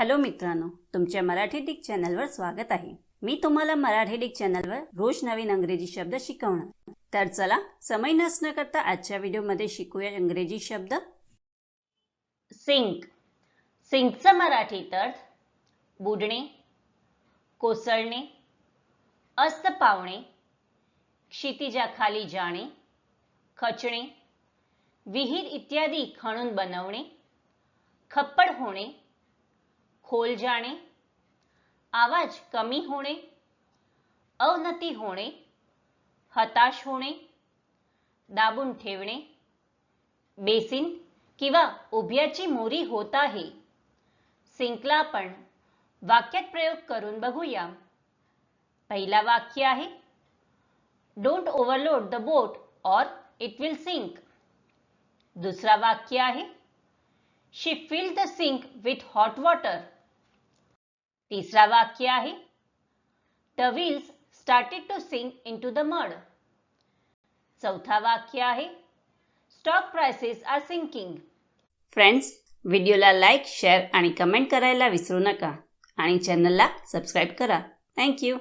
Hello मित्रांनो तुमच्या Marathi Dick चॅनलवर स्वागत आहे. मी तुम्हाला मराठी डिक चॅनलवर रोज नवीन अंग्रेजी शब्द शिकवणार. तर चला समय नसणं करता आजच्या व्हिडिओमध्ये शिकूया इंग्रजी शब्द. सिंक. सिंकचं मराठीत अर्थ बुडणे कोसळणे अस्त पावणे क्षितिजाखाली जाणे खचणे विहीर इत्यादी खणून बनवणे खप्पड होणे खोल जाणे आवाज कमी होणे अवनती होणे हताश होणे दाबून ठेवणे बेसिन किंवा उभ्याची मोरी होत आहे. सिंकला आपण वाक्यात प्रयोग करून बघूया. पहिला वाक्य आहे डोंट ओव्हरलोड द बोट और इट विल सिंक दुसरा वाक्य आहे she fill the sink with hot water तिसरा वाक्य आहे. The wheels started to sink into the mud चौथा वाक्य आहे. Stock prices are sinking friends व्हिडिओला लाईक शेअर आणि कमेंट करायला विसरू नका. आणि चॅनलला सबस्क्राईब करा. थँक्यू